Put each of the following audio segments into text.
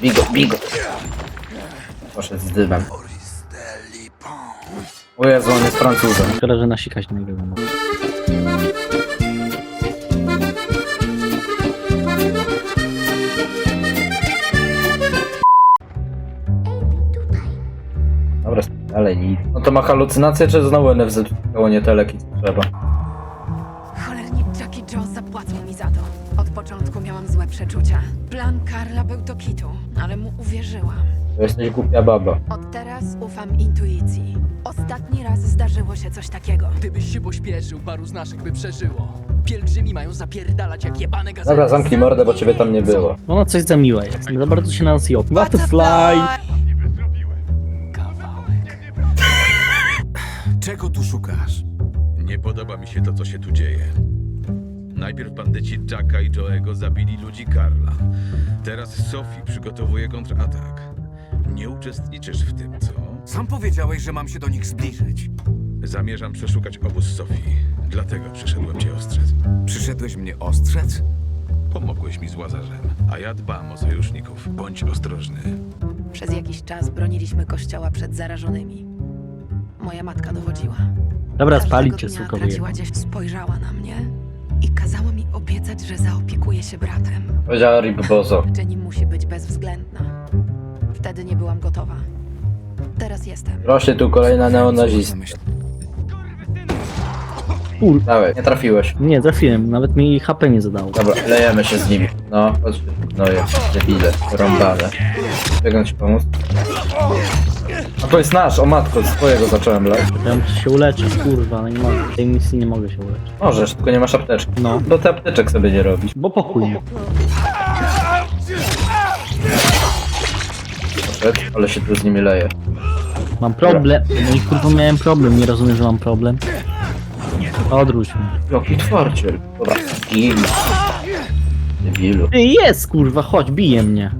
Bigo, bigo. Poszedł z dymem. O Jezu, on jest Francuzem. Szkoda, że nasikać nie było. No. Dobra, ale nic. No to ma halucynację, czy znowu NFZ koło nie te leki, co trzeba? Cholernie Jackie Joe zapłacą mi za to. Od początku miałam złe przeczucia. Plan Karla był do kitu, ale mu uwierzyłam. To jesteś głupia baba. Od teraz ufam intuicji. Ostatni raz zdarzyło się coś takiego. Gdybyś się pośpieszył, paru z naszych by przeżyło. Pielgrzymi mają zapierdalać jak jebane gazety. Dobra, zamknij mordę, bo ciebie tam nie było. Ona coś za miła jest. Za bardzo się na nas ją. Butterfly! Kawałek. Czego tu szukasz? Nie podoba mi się to, co się tu dzieje. Najpierw bandyci Jacka i Joe'ego zabili ludzi Karla. Teraz Sophie przygotowuje kontratak. Nie uczestniczysz w tym, co? Sam powiedziałeś, że mam się do nich zbliżyć. Zamierzam przeszukać obóz Sophie. Dlatego przyszedłem cię ostrzec. Przyszedłeś mnie ostrzec? Pomogłeś mi z Łazarzem, a ja dbam o sojuszników. Bądź ostrożny. Przez jakiś czas broniliśmy kościoła przed zarażonymi. Moja matka dowodziła. Dobra, Każdego spalić cię, dnia suko traciła gdzieś, spojrzała na mnie i kazała mi obiecać, że zaopiekuje się bratem, Powiedziała Rip Bozo. że nim musi być bezwzględna. Wtedy nie byłam gotowa. Teraz jestem. Rośnie tu kolejna neonazista. Kur... Dawaj, nie trafiłeś. Nie, trafiłem. Nawet mi HP nie zadało. Dobra, lejemy się z nimi. No, chodź, no je, debile, rąbane. Czego ci pomóc? A to jest nasz, o matko, z twojego zacząłem leć. Ja muszę się uleczyć, kurwa, no nie mogę. W tej misji nie mogę się uleczyć. Możesz, tylko nie masz apteczki. No. Do te apteczek sobie nie robisz. Bo pokój nie. Poszedł, ale się tu z nimi leje. Mam problem. No i kurwa miałem problem, nie rozumiem, że mam problem. Odwróć mnie. Jaki twardziel. Dobra, gil. Debilu. Jest kurwa, chodź, bije mnie.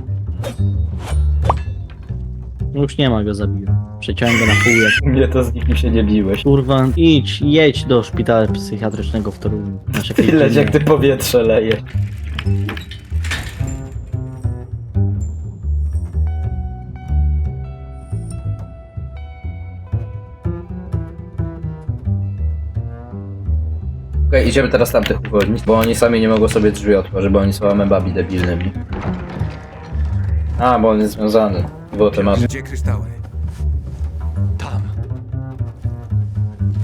Już nie ma go, zabiłem. Przeciąłem go na pół jak... Mnie to z nikim się nie biłeś. Kurwa, idź, jedź do szpitala psychiatrycznego w Toruniu. Leć jak ty powietrze leje. Okej, idziemy teraz tamtych uwolnić, bo oni sami nie mogą sobie drzwi otworzyć, bo oni są amebami debilnymi. A, bo on jest związany. Było. Gdzie kryształy? Tam.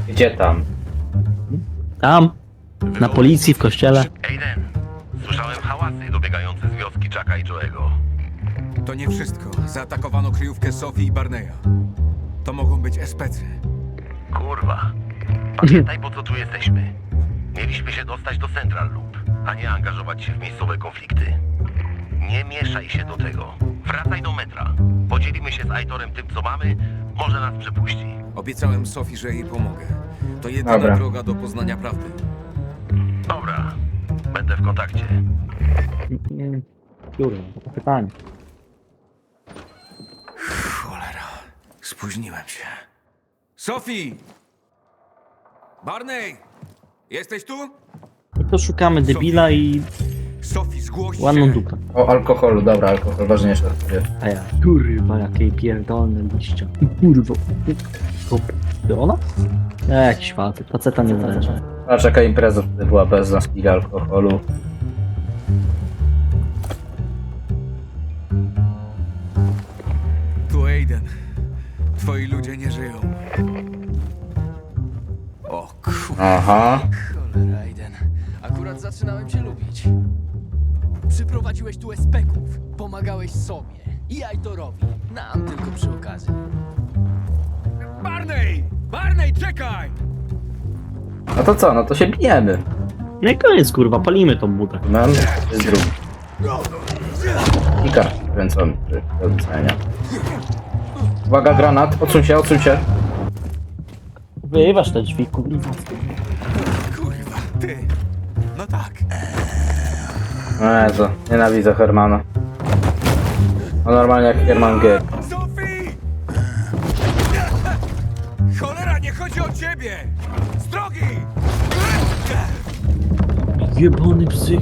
Gdzie tam? Tam, na policji, w kościele. Aiden, słyszałem hałasy dobiegające z wioski Jacka i Joe'ego. To nie wszystko. Zaatakowano kryjówkę Sofii i Barneya. To mogą być especy. Kurwa. Pamiętaj, po co tu jesteśmy. Mieliśmy się dostać do Central Loop, a nie angażować się w miejscowe konflikty. Nie mieszaj się do tego. Wracaj do metra. Podzielimy się z Aitorem tym, co mamy. Może nas przepuści. Obiecałem Sofii, że jej pomogę. To jedyna Dobra. droga do poznania prawdy. Dobra. Będę w kontakcie. Mm, to pytanie. Cholera. Spóźniłem się. Sofii! Barney! Jesteś tu? I to szukamy debila i Sofii, zgłoś się! ładną dupę. O alkoholu, dobra, alkohol ważniejsze. A ja, kurwa, jakie pierdolne liścia. Kurwa. To, to ona? E, jakiś facet, faceta nie zależy. A czeka impreza wtedy była bez nas i alkoholu. Tu Aiden. Twoi ludzie nie żyją. O kurwa. Aha. Cholera, Aiden. Akurat zaczynałem cię lubić. Przyprowadziłeś tu espeków. Pomagałeś sobie. I Aitorowi. Nam tylko przy okazji. Barney! Barney, czekaj! No to co, no to się bijemy. No i koniec, kurwa, palimy tą budę. Mam, to jest drugi. Kika kręcony do widzenia. Uwaga, granat, odsuń się, odsuń się. Wyważ te drzwi, kurwa. Kurwa, ty. No tak. O Jezu, nienawidzę Hermana. No normalnie jak Herman G. Cholera, nie chodzi o ciebie! Z drogi! Jebany psych.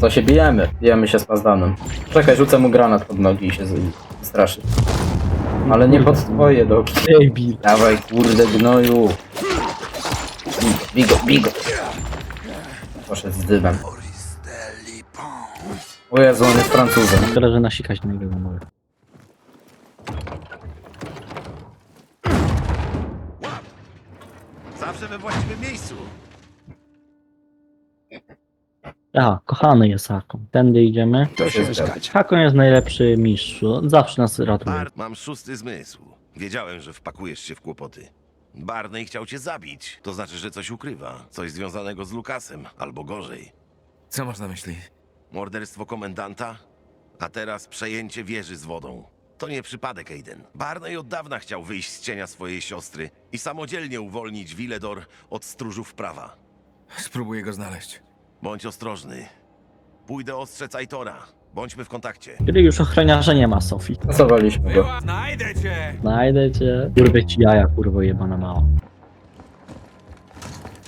To się bijemy. Bijemy się z Pazdanem. Czekaj, rzucę mu granat pod nogi i się z- straszy. Ale nie pod twoje nogi. Baby. Dawaj, kurde gnoju. Bigo, bigo, bigo. Poszedł z dymem. O Jezu, on jest Francuzem. Szkoda, że nasikać na niego nie mogę. Zawsze we właściwym miejscu. Aha, kochany jest Hakon. Tędy idziemy. To się zgadza. Hakon jest najlepszy mistrz. On zawsze nas ratuje. Bart, mam szósty zmysł. Wiedziałem, że wpakujesz się w kłopoty. Barney chciał cię zabić. To znaczy, że coś ukrywa. Coś związanego z Lukasem, albo gorzej. Co masz na myśli? Morderstwo komendanta, a teraz przejęcie wieży z wodą. To nie przypadek, Aiden. Barney od dawna chciał wyjść z cienia swojej siostry i samodzielnie uwolnić Villedor od stróżów prawa. Spróbuję go znaleźć. Bądź ostrożny. Pójdę ostrzec Aitora. Bądźmy w kontakcie. Kiedy już ochroniarza nie ma, Sofii. Kasowaliśmy go. Była... Znajdę cię! Znajdę cię. Ci jaja, kurwo jebana mała.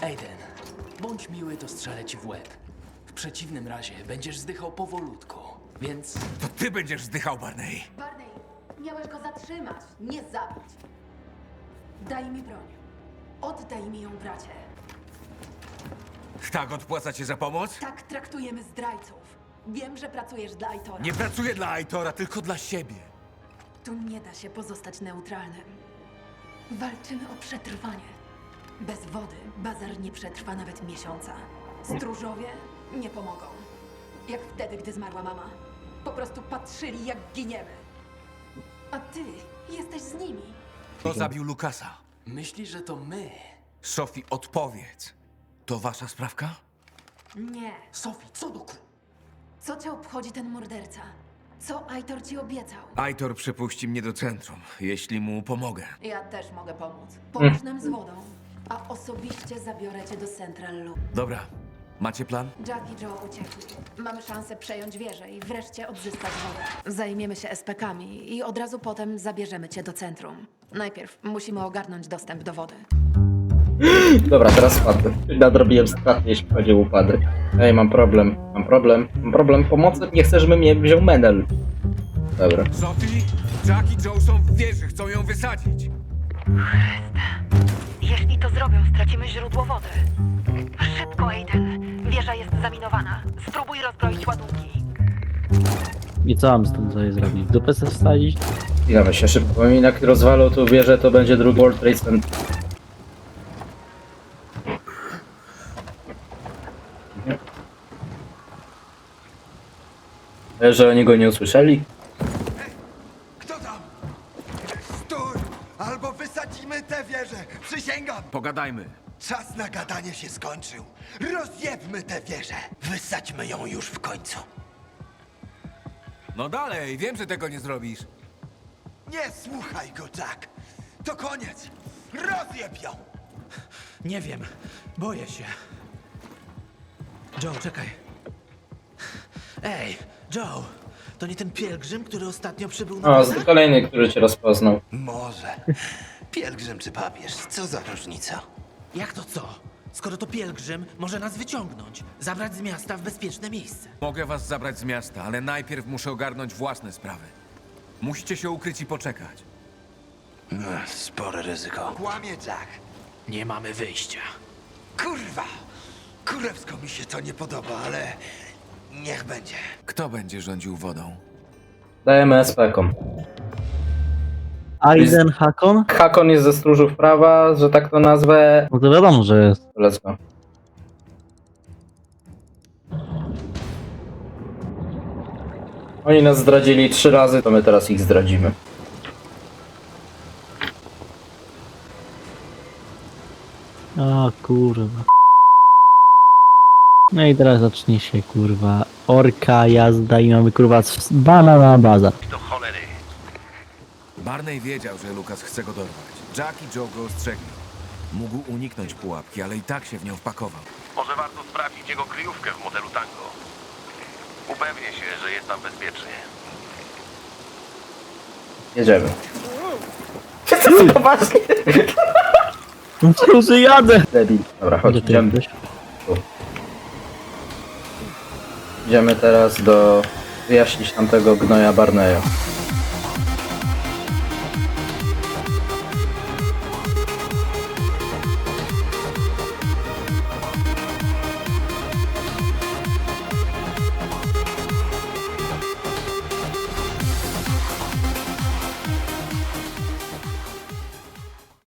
Aiden, bądź miły, to strzelę ci w łeb. W przeciwnym razie będziesz zdychał powolutku, więc To ty będziesz zdychał, Barney. Barney, miałeś go zatrzymać, nie zabić. Daj mi broń. Oddaj mi ją, bracie. Tak odpłaca cię za pomoc? Tak traktujemy zdrajców. Wiem, że pracujesz dla Aitora. Nie pracuję dla Aitora, tylko dla siebie. Tu nie da się pozostać neutralnym. Walczymy o przetrwanie. Bez wody bazar nie przetrwa nawet miesiąca. Stróżowie nie pomogą. Jak wtedy, gdy zmarła mama. Po prostu patrzyli, jak giniemy. A ty jesteś z nimi. Kto zabił Lukasa? myślisz, że to my? Sophie, odpowiedz. To wasza sprawka? Nie. Sophie, co do ku... Co cię obchodzi ten morderca? Co Aitor ci obiecał? Aitor przepuści mnie do centrum, jeśli mu pomogę. Ja też mogę pomóc. Pomóż nam z wodą, a osobiście zabiorę cię do Central Loop. Dobra, macie plan? Jack i Joe uciekli. Mamy szansę przejąć wieżę i wreszcie odzyskać wodę. Zajmiemy się SPK-ami i od razu potem zabierzemy cię do centrum. Najpierw musimy ogarnąć dostęp do wody. Dobra, teraz spadłem. Nadrobiłem strat, jeśli chodzi o upadek. Ej, mam problem, mam problem, mam problem pomocy. Nie chcę, żeby mnie wziął Menel. Dobra. Sophie, Jack i Joe są w wieży, chcą ją wysadzić. Jeśli to zrobią, stracimy źródło wody. Szybko, Aiden. Wieża jest zaminowana. Spróbuj rozbroić ładunki. I co mam z tym sobie zrobić? W Dupę sobie wsadzić? Zgadzamy się szybko, bo mi jak rozwalą tu wieżę, to będzie drugi World Trade Center. Że oni go nie usłyszeli? Kto tam? Stój! Albo wysadzimy tę wieżę! Przysięgam! Pogadajmy. Czas na gadanie się skończył. Rozjebmy tę wieżę! Wysadźmy ją już w końcu. No dalej, wiem, że tego nie zrobisz. Nie słuchaj go, Jack! To koniec! Rozjeb ją! Nie wiem. Boję się. Joe, czekaj. Ej, Joe! To nie ten pielgrzym, który ostatnio przybył na O, bazar? z kolejny, który cię rozpoznał. Może. Pielgrzym czy papież? Co za różnica? Jak to co? Skoro to pielgrzym, może nas wyciągnąć, zabrać z miasta w bezpieczne miejsce. Mogę was zabrać z miasta, ale najpierw muszę ogarnąć własne sprawy. Musicie się ukryć i poczekać. Ech, Spore ryzyko. Kłamie, Jack! Nie mamy wyjścia. Kurwa! Kurewsko mi się to nie podoba, ale... Niech będzie. Kto będzie rządził wodą? Dajemy SPK-om. Aiden Hakon? Hakon jest ze stróżów prawa, że tak to nazwę. No to wiadomo, że jest. Let's go. Oni nas zdradzili trzy razy, to my teraz ich zdradzimy. A kurwa. No i teraz zacznie się kurwa orka jazda i mamy kurwa z- banana baza. Do cholery. Barney wiedział, że Lukas chce go dorwać. Jack i Joe go ostrzegli. Mógł uniknąć pułapki, ale i tak się w nią wpakował. Może warto sprawdzić jego kryjówkę w motelu Tango. Upewnię się, że jest tam bezpiecznie. Jedziemy. Poważnie. No co, że jadę? Debil. Dobra, chodź, Gdzie ty idziemy. jesteś? Idziemy teraz do... wyjaśnić tamtego gnoja Barneya.